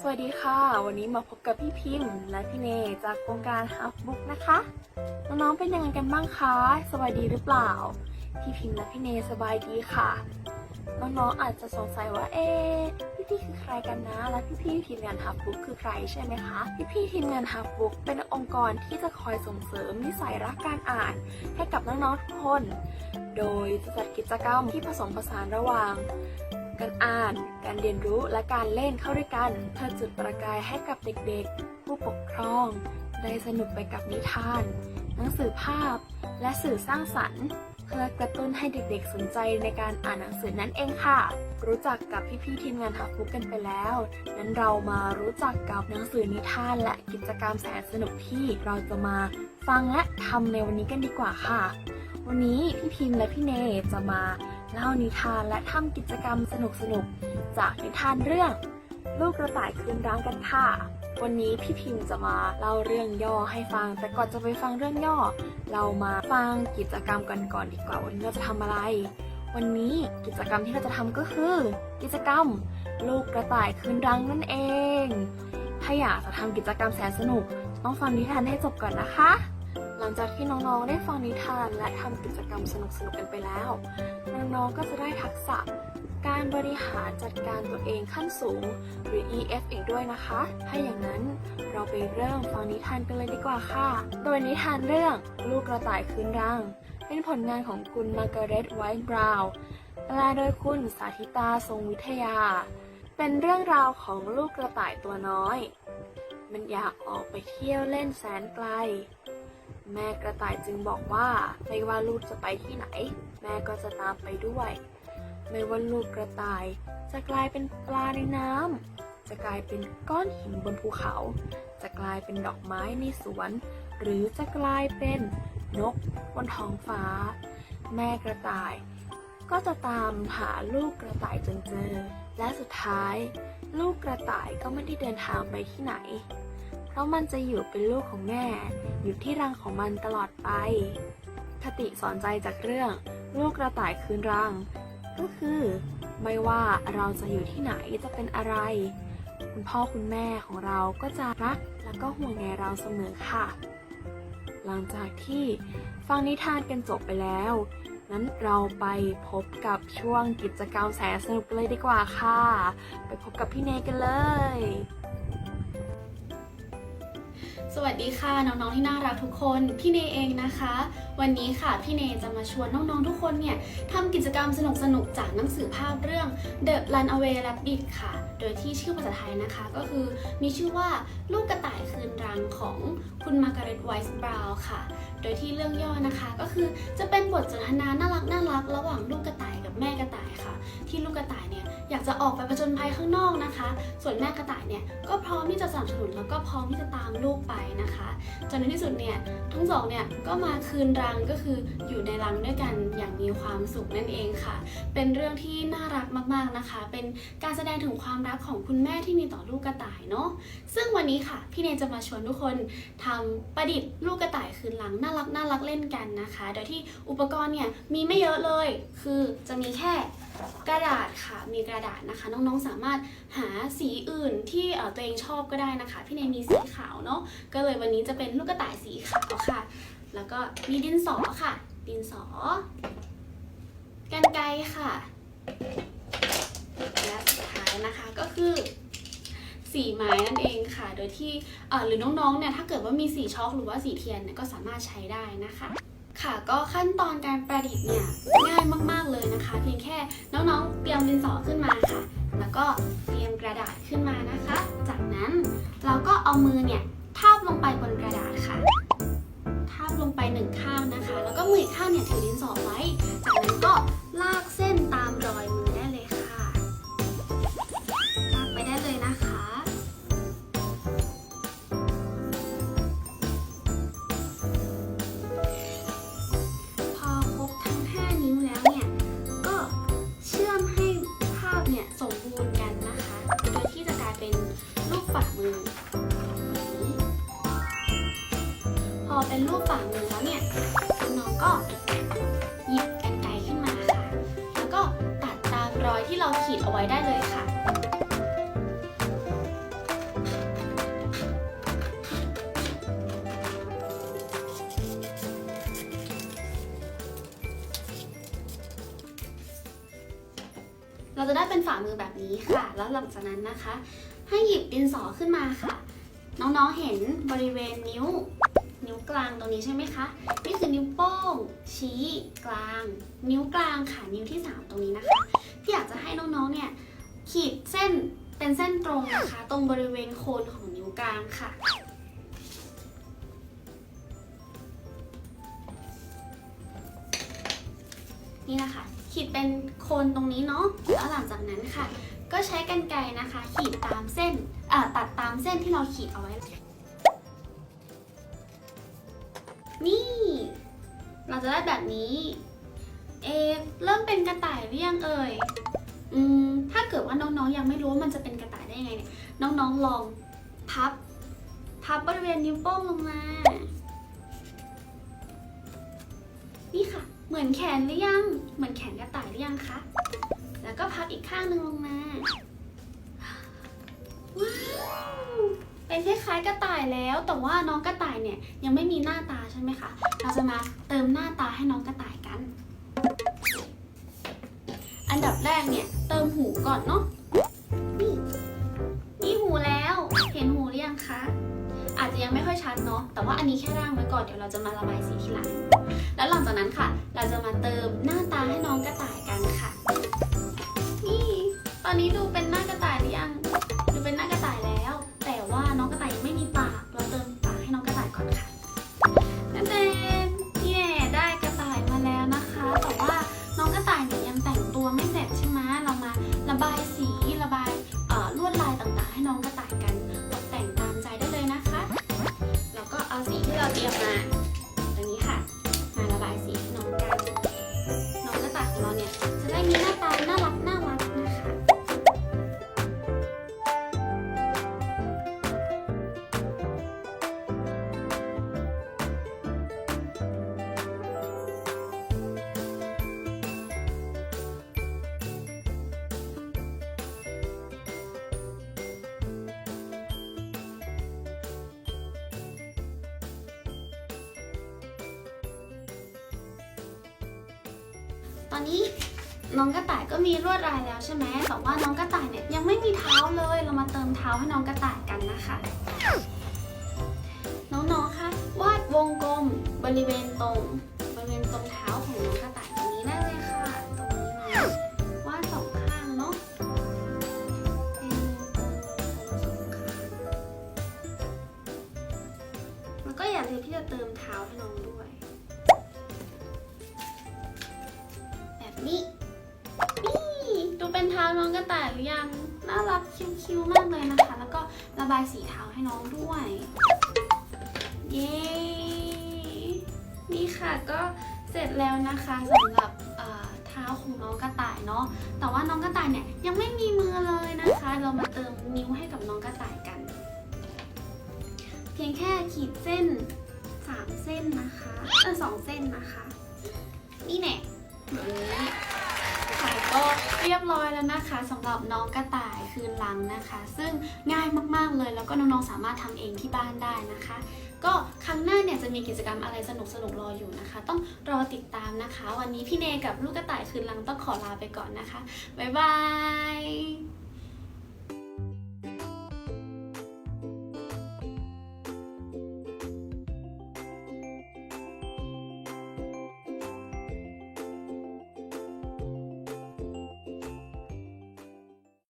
สวัสดีค่ะ วันนี้มาพบกับพี่พิมพ์และพี่เนจากโครงการ Half Book นะคะ น้องๆเป็นยังไงกันบ้างคะสบายดีหรือเปล่า พี่พิมพ์และพี่เนสบายดีค่ะ น้องๆอาจจะสงสัยว่าเอ๊ะพี่ๆคือใครกันนะ และพี่ๆทีมงาน Half Book คือใครใช่ไหมคะ พี่ๆทีมงาน Half Book เป็นองค์กรที่จะคอยส่งเสริมนิสัยรักการอ่าน ให้กับน้องๆทุกคน โดยจะจัดกิจกรรมที่ผสมผสานระหว่าง การอ่าน การเรียนรู้และการเล่นเข้าด้วยกัน เพื่อจุดประกายให้กับเด็กๆ ผู้ปกครอง ได้สนุกไปกับนิทาน หนังสือภาพ และสื่อสร้างสรรค์ เพื่อกระตุ้นให้เด็กๆ สนใจในการอ่านหนังสือนั่นเองค่ะ รู้จักกับพี่ๆทีมงานหักฟุกกันไปแล้วนั้นเรามารู้จักกับหนังสือนิทานและกิจกรรมแสนสนุกที่เราจะมาฟังและทำในวันนี้กันดีกว่าค่ะ วันนี้พี่พิมพ์และพี่เนจะมา เล่านิทานและทำกิจกรรมสนุกๆจากนิทานเรื่อง ลูกกระต่ายคืนร้างกันค่ะ วันนี้พี่พิมพ์จะมาเล่าเรื่องย่อให้ฟัง แต่ก่อนจะไปฟังเรื่องย่อ เรามาฟังกิจกรรมกันก่อนดีกว่าวันนี้เราจะทำอะไร วันนี้กิจกรรมที่เราจะทำก็คือ กิจกรรม ลูกกระต่ายคืนรังนั่นเอง ถ้าอยากจะทำกิจกรรมแสนสนุก ต้องฟังนิทานให้จบก่อนนะคะหลังจากที่น้องๆ ได้ฟังนิทานและทำกิจกรรมสนุกๆ กันไปแล้ว น้องๆ ก็จะได้ทักษะการบริหารจัดการตัวเองขั้นสูง หรือ EF อีกด้วยนะคะ ถ้าอย่างนั้นเราไปเริ่มฟังนิทานกันเลยดีกว่าค่ะ โดยนิทานเรื่องลูกกระต่ายคืนรัง เป็นผลงานของคุณมาร์กาเร็ตไวท์บราวน์แปลโดยคุณสาธิตาทรงวิทยา เป็นเรื่องราวของลูกกระต่ายตัวน้อย มันอยากออกไปเที่ยวเล่นแสนไกล แม่กระต่ายจึงบอกว่าไม่ว่าลูกจะไปที่ไหน แม่ก็จะตามไปด้วย ไม่ว่าลูกกระต่าย จะกลายเป็นปลาในน้ำจะกลายเป็นก้อนหินบนภูเขา จะกลายเป็นดอกไม้ในสวน หรือจะกลายเป็นนกบนท้องฟ้า แม่กระต่าย ก็จะตามหาลูกกระต่ายจนเจอ และสุดท้าย ลูกกระต่ายก็ไม่ได้เดินทางไปที่ไหน ราะมันจะอยู่เป็นลูกของแม่ อยู่ที่รังของมันตลอดไป คติสอนใจจากเรื่อง ลูกกระต่ายคืนรัง ก็คือ ไม่ว่าเราจะอยู่ที่ไหนจะเป็นอะไร คุณพ่อคุณแม่ของเราก็จะรักและก็ห่วงใยเราเสมอค่ะ หลังจากที่ฟังนิทานกันจบไปแล้ว นั้นเราไปพบกับช่วงกิจกรรมแสนสนุกเลยดีกว่าค่ะ ไปพบกับพี่เนยกันเลย สวัสดีค่ะน้องๆที่น่ารักทุกคนพี่เนเองนะคะ วันนี้ค่ะพี่เนจะมาชวนน้องๆทุกคนเนี่ยทำกิจกรรมสนุกๆจากหนังสือภาพเรื่อง The Runaway Rabbit ค่ะ โดยที่ชื่อภาษาไทยนะคะ ก็คือมีชื่อว่าลูกกระต่ายคืนรังของคุณมาร์กาเร็ตไวส์บราวน์ค่ะ โดยที่เรื่องย่อนะคะก็คือจะเป็นบทสนทนาน่ารักน่ารักระหว่างลูกกระต่าย แม่กระต่ายค่ะ ที่ลูกกระต่ายเนี่ยอยากจะออกไปผจญภัยข้างนอกนะคะ ส่วนแม่กระต่ายเนี่ยก็พร้อมที่จะสนับสนุนแล้วก็พร้อมที่จะตามลูกไปนะคะจนในที่สุดเนี่ยทั้งสองเนี่ยก็มาคืนรังก็คืออยู่ในรังด้วยกันอย่างมีความสุขนั่นเองค่ะ เป็นเรื่องที่น่ารักมากๆนะคะ เป็นการแสดงถึงความรักของคุณแม่ที่มีต่อลูกกระต่ายเนาะซึ่งวันนี้ค่ะพี่เนยจะมาชวนทุกคนทำประดิษฐ์ลูกกระต่ายคืนรังน่ารักน่ารักเล่นกันนะคะ โดยที่อุปกรณ์เนี่ยมีไม่เยอะเลย คือจะมีีแค่กระดาษค่ะ มีกระดาษนะคะ น้องๆ สามารถหาสีอื่นที่ตัวเองชอบก็ได้นะคะ พี่เนยมีสีขาวเนาะ ก็เลยวันนี้จะเป็นลูกกระต่ายสีขาวค่ะ แล้วก็มีดินสอค่ะ ดินสอ กันไกรค่ะ และสุดท้ายนะคะก็คือสีไม้นั่นเองค่ะ โดยที่หรือน้องๆ เนี่ย ถ้าเกิดว่ามีสีช็อกหรือว่าสีเทียนเนี่ยก็สามารถใช้ได้นะคะ ค่ะก็ขั้นตอนการประดิษฐ์เนี่ยง่ายมากๆเลยนะคะ เพียงแค่น้องๆ เตรียมดินสอขึ้นมาค่ะ แล้วก็เตรียมกระดาษขึ้นมานะคะ จากนั้นเราก็เอามือเนี่ย พอเป็นรูปฝ่ามือแล้วเนี่ยน้องก็หยิบกันไกขึ้นมาค่ะ แล้วก็ตัดตามรอยที่เราขีดเอาไว้ได้เลยค่ะเราจะได้เป็นฝ่ามือแบบนี้ค่ะ แล้วหลังจากนั้นนะคะ ให้หยิบดินสอขึ้นมาค่ะ น้องๆ เห็นบริเวณนิ้ว กลางตรงนี้ใช่ไหมคะ นี่คือนิ้วโป้ง ชี้กลาง นิ้วกลางค่ะนิ้วที่ 3 ตรงนี้นะคะพี่อยากจะให้น้องๆเนี่ยขีดเส้นเป็นเส้นตรงนะคะ ตรงบริเวณโคนของนิ้วกลางค่ะนี่นะคะขีดเป็นโคนตรงนี้เนาะแล้วหลังจากนั้นค่ะ ก็ใช้กรรไกรนะคะ ขีดตามเส้นตัดตามเส้นที่เราขีดเอาไว้ นี่ เราจะได้แบบนี้ เอเริ่มเป็นกระต่ายหรือยังเอ่ยอืมถ้าเกิดว่าน้องๆ ยังไม่รู้ว่ามันจะเป็นกระต่ายได้ยังไงเนี่ยน้องๆลองพับ พับบริเวณนิ้วโป้งลงมา นี่ค่ะ เหมือนแขนหรือยัง เหมือนแขนกระต่ายหรือยังคะ แล้วก็พับอีกข้างหนึ่งลงมา เป็นคล้ายๆกระต่ายแล้ว แต่ว่าน้องกระต่ายเนี่ยยังไม่มีหน้าตาใช่ไหมคะ เราจะมาเติมหน้าตาให้น้องกระต่ายกัน อันดับแรกเนี่ยเติมหูก่อนเนาะ นี่มีหูแล้ว เห็นหูหรือยังคะ อาจจะยังไม่ค่อยชัดเนาะ แต่ว่าอันนี้แค่ร่างไว้ก่อน เดี๋ยวเราจะมาระบายสีทีหลัง แล้วหลังจากนั้นค่ะ เราจะมาเติมหน้าตาให้น้องกระต่ายกันค่ะ นี่ ตอนนี้ดูเป็นหน้ากระต่ายหรือยัง ตอนนี้น้องกระต่ายก็มีลวดลายแล้วใช่ไหมแต่ว่าน้องกระต่ายเนี่ยยังไม่มีเท้าเลย เรามาเติมเท้าให้น้องกระต่ายกันนะคะ น้องๆ คะวาดวงกลมบริเวณตรงบริเวณตรงเท้าของน้องกระต่ายตรงนี้ได้เลยค่ะ ตรงนี้เลยวาดสองข้างเนาะเป็นวงกลมสองข้างแล้วก็อย่าลืมที่จะเติมเท้าให้น้องด้วย นี้นี่ดูเป็นเท้าน้องกระต่ายหรือยัง น่ารักคิ้วๆมากเลยนะคะ แล้วก็ระบายสีเท้าให้น้องด้วย เย้นี่ค่ะก็เสร็จแล้วนะคะสำหรับเอ่อเท้าของน้องกระต่ายเนาะ แต่ว่าน้องกระต่ายเนี่ยยังไม่มีมือเลยนะคะ เรามาเติมนิ้วให้กับน้องกระต่ายกัน เพียงแค่ขีดเส้นสามเส้นนะคะเออสองเส้นนะคะ แล้วนะคะสำหรับน้องกระต่ายคืนลังนะคะ ซึ่งง่ายมากๆเลยแล้วก็น้องๆสามารถทำเองที่บ้านได้นะคะ ก็ครั้งหน้าเนี่ยจะมีกิจกรรมอะไรสนุกสนุกรออยู่นะคะ ต้องรอติดตามนะคะ วันนี้พี่เนกับลูกกระต่ายคืนลังต้องขอลาไปก่อนนะคะบ๊ายบาย